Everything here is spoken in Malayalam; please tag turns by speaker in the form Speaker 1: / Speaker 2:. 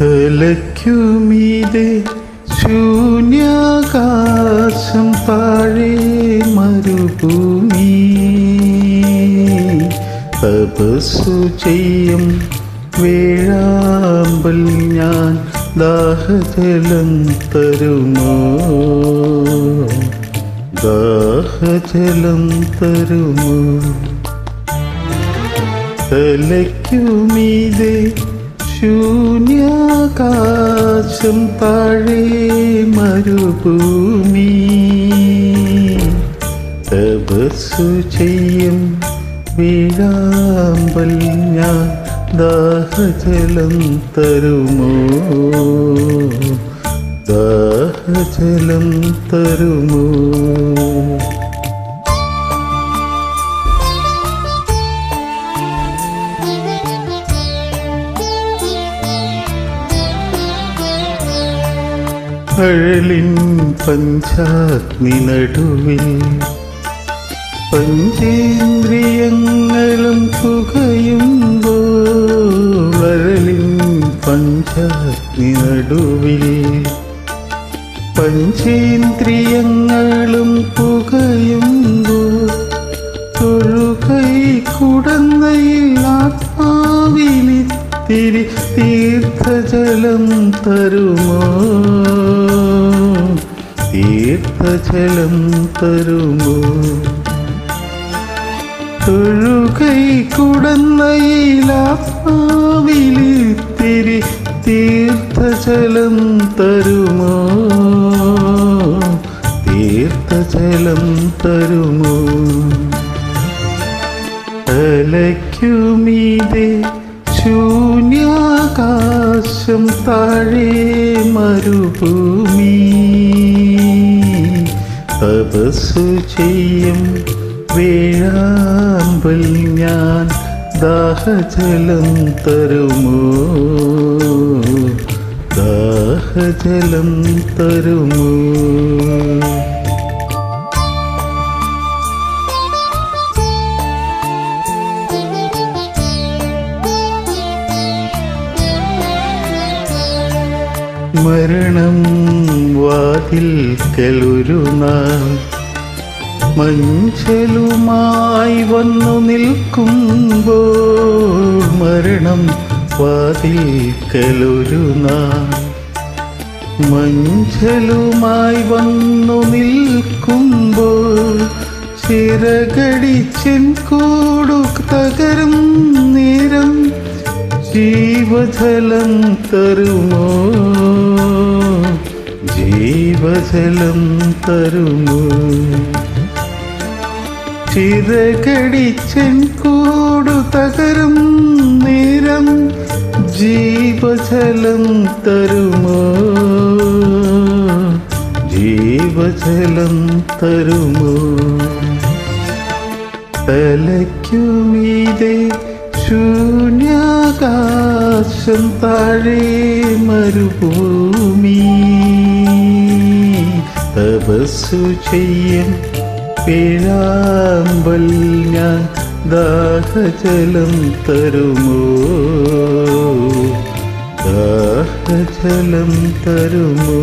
Speaker 1: തലയ്ക്കുമീതെ ശൂന്യാകാശം താഴെ മരുഭൂമി. തപസ്സു ചെയ്യും വേഴാമ്പൽ ഞാൻ ദാഹജലം തരുമോ? ദാഹജലം തരുമോ? തലയ്ക്കുമീതെ ശൂന്യാകാശം താഴെ മരുഭൂമി. തപസ്സു ചെയ്യും വീഴാമ്പൽ ഞാൻ ദാഹജലം തരുമോ? ദാഹജലം തരുമോ? പഞ്ചാഗ്നി നടുവിൽ പഞ്ചേന്ദ്രിയങ്ങളും പുകയുമ്പോൾ അഴലിൻ പഞ്ചാഗ്നി നടുവിൽ പഞ്ചേന്ദ്രിയങ്ങളും പുകയുമ്പോൾ തൊഴുകൈ കുടന്നയിൽ ആത്മാവിലിത്തിരി തീർത്ഥജലം തരുമോ? തീർത്ഥജലം തരുമോ? തൊഴുകൈ കുടന്നയിൽ തിരി തീർത്ഥജലം തരുമോ? തീർത്ഥജലം തരുമോ? തലയ്ക്കുമീതെ ശൂന്യാകാശം താഴെ മരുഭൂമി. തപസ്സു ചെയ്യും വേഴാമ്പൽ ഞാൻ. ദാഹജലം തരുമോ? ദാഹജലം തരുമോ? മരണം വാതിൽക്കലൊരു നാൾ. മഞ്ചലുമായി വന്നു നിൽക്കുമ്പോൾ മരണം വാതിൽക്കലൊരു നാൾ. മഞ്ചലുമായി വന്നു നിൽക്കുമ്പോൾ ചിറകടിച്ചൻ കൂടു തകരും നേരം ജീവജലം തരുമോ ജീവജലം തരുമോ ചിറകടിച്ചൻ കൂടു തകരും നേരം ജീവജലം തരുമോ? ജീവജലം തരുമോ? തലയ്ക്കുമീതെ ശൂന്യാകാശം താഴെ മരുഭൂമി. തപസ്സു ചെയ്യും പിഴാമ്പൽ ഞാൻ ദാഹജലം തരുമോ? ദാഹജലം തരുമോ?